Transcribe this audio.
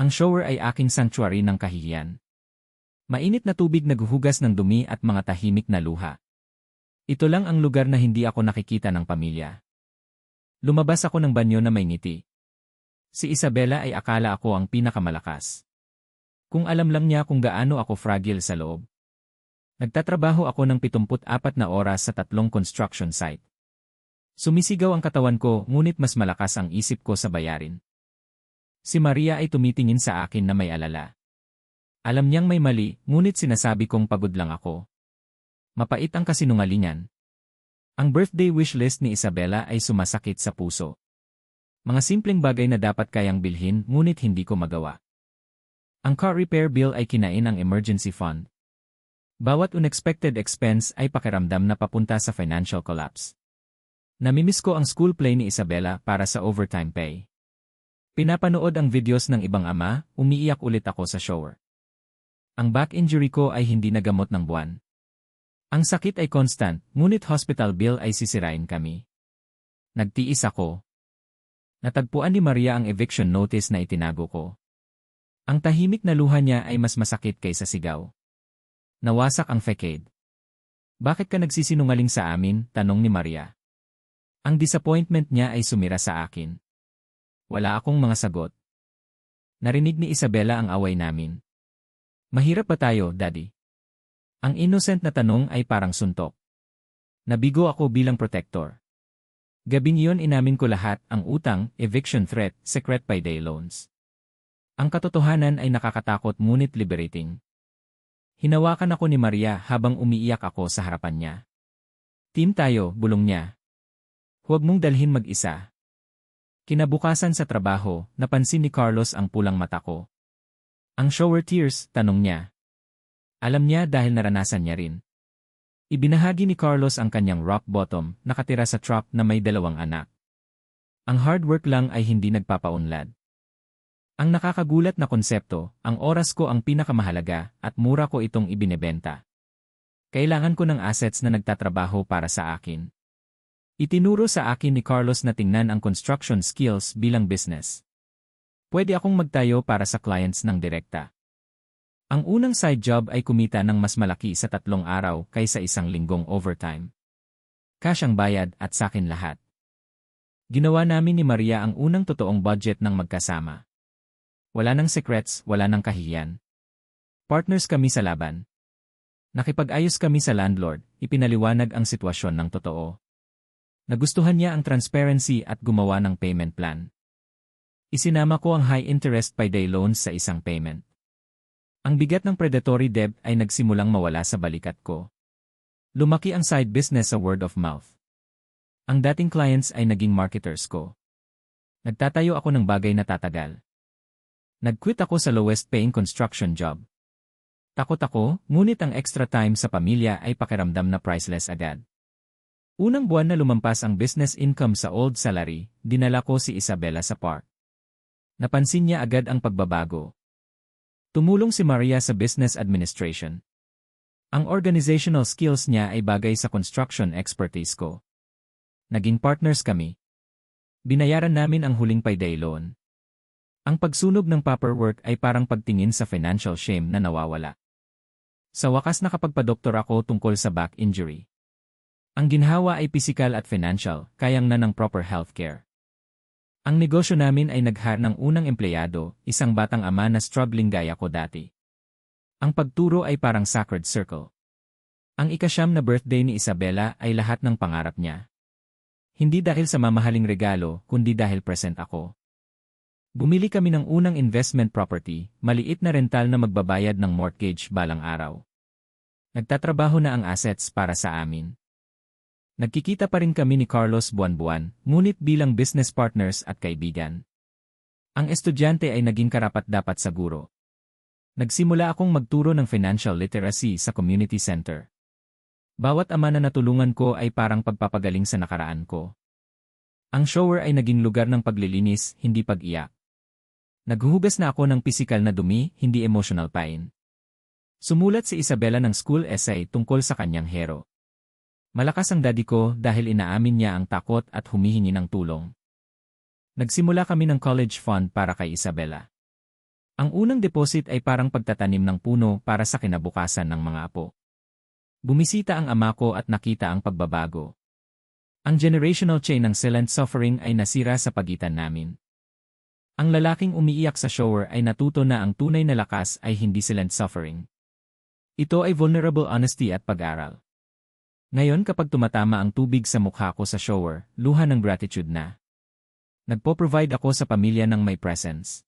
Ang shower ay aking sanctuary ng kahihiyan. Mainit na tubig naghuhugas ng dumi at mga tahimik na luha. Ito lang ang lugar na hindi ako nakikita ng pamilya. Lumabas ako ng banyo na may ngiti. Si Isabella ay akala ako ang pinakamalakas. Kung alam lang niya kung gaano ako fragile sa loob. Nagtatrabaho ako ng 74 na oras sa tatlong construction site. Sumisigaw ang katawan ko ngunit mas malakas ang isip ko sa bayarin. Si Maria ay tumitingin sa akin na may alala. Alam niyang may mali, ngunit sinasabi kong pagod lang ako. Mapait ang kasinungalingan. Ang birthday wish list ni Isabella ay sumasakit sa puso. Mga simpleng bagay na dapat kayang bilhin ngunit hindi ko magawa. Ang car repair bill ay kinain ang emergency fund. Bawat unexpected expense ay pakiramdam na papunta sa financial collapse. Namimiss ko ang school play ni Isabella para sa overtime pay. Pinapanood ang videos ng ibang ama, umiiyak ulit ako sa shower. Ang back injury ko ay hindi nagamot ng buwan. Ang sakit ay constant, ngunit hospital bill ay sisirain kami. Nagtiis ako. Natagpuan ni Maria ang eviction notice na itinago ko. Ang tahimik na luha niya ay mas masakit kaysa sigaw. Nawasak ang facade. Bakit ka nagsisinungaling sa amin? Tanong ni Maria. Ang disappointment niya ay sumira sa akin. Wala akong mga sagot. Narinig ni Isabella ang away namin. Mahirap ba tayo, Daddy? Ang innocent na tanong ay parang suntok. Nabigo ako bilang protector. Gabing iyon inamin ko lahat, ang utang, eviction threat, secret payday loans. Ang katotohanan ay nakakatakot ngunit liberating. Hinawakan ako ni Maria habang umiiyak ako sa harapan niya. Team tayo, bulong niya. Huwag mong dalhin mag-isa, Kinabukasan sa trabaho, napansin ni Carlos ang pulang mata ko. Ang shower tears, tanong niya. Alam niya dahil naranasan niya rin. Ibinahagi ni Carlos ang kanyang rock bottom, nakatira sa truck na may dalawang anak. Ang hard work lang ay hindi nagpapaunlad. Ang nakakagulat na konsepto, ang oras ko ang pinakamahalaga at mura ko itong ibinebenta. Kailangan ko ng assets na nagtatrabaho para sa akin. Itinuro sa akin ni Carlos na tingnan ang construction skills bilang business. Pwede akong magtayo para sa clients ng direkta. Ang unang side job ay kumita ng mas malaki sa tatlong araw kaysa isang linggong overtime. Cash ang bayad at sakin lahat. Ginawa namin ni Maria ang unang totoong budget ng magkasama. Wala nang secrets, wala nang kahiyan. Partners kami sa laban. Nakipag-ayos kami sa landlord, ipinaliwanag ang sitwasyon ng totoo. Nagustuhan niya ang transparency at gumawa ng payment plan. Isinama ko ang high-interest payday loans sa isang payment. Ang bigat ng predatory debt ay nagsimulang mawala sa balikat ko. Lumaki ang side business sa word of mouth. Ang dating clients ay naging marketers ko. Nagtatayo ako ng bagay na tatagal. Nag-quit ako sa lowest paying construction job. Takot ako, ngunit ang extra time sa pamilya ay pakiramdam na priceless agad. Unang buwan na lumampas ang business income sa old salary, dinala ko si Isabella sa park. Napansin niya agad ang pagbabago. Tumulong si Maria sa business administration. Ang organizational skills niya ay bagay sa construction expertise ko. Naging partners kami. Binayaran namin ang huling payday loan. Ang pagsunog ng paperwork ay parang pagtingin sa financial shame na nawawala. Sa wakas nakapagpadoktor ako tungkol sa back injury. Ang ginhawa ay physical at financial, kayang na ng proper healthcare. Ang negosyo namin ay naghar ng unang empleyado, isang batang ama na struggling gaya ko dati. Ang pagturo ay parang sacred circle. Ang ikasyam na birthday ni Isabella ay lahat ng pangarap niya. Hindi dahil sa mamahaling regalo, kundi dahil present ako. Bumili kami ng unang investment property, maliit na rental na magbabayad ng mortgage balang araw. Nagtatrabaho na ang assets para sa amin. Nagkikita pa rin kami ni Carlos buwan-buwan, ngunit bilang business partners at kaibigan. Ang estudyante ay naging karapat-dapat sa guro. Nagsimula akong magturo ng financial literacy sa community center. Bawat ama na natulungan ko ay parang pagpapagaling sa nakaraan ko. Ang shower ay naging lugar ng paglilinis, hindi pag-iyak. Naghuhugas na ako ng pisikal na dumi, hindi emotional pain. Sumulat si Isabella ng school essay tungkol sa kanyang hero. Malakas ang daddy ko dahil inaamin niya ang takot at humihingi ng tulong. Nagsimula kami ng college fund para kay Isabella. Ang unang deposit ay parang pagtatanim ng puno para sa kinabukasan ng mga apo. Bumisita ang ama ko at nakita ang pagbabago. Ang generational chain ng silent suffering ay nasira sa pagitan namin. Ang lalaking umiiyak sa shower ay natuto na ang tunay na lakas ay hindi silent suffering. Ito ay vulnerable honesty at pag-aral. Ngayon kapag tumatama ang tubig sa mukha ko sa shower, luha ng gratitude na. Nagpo-provide ako sa pamilya ng may presence.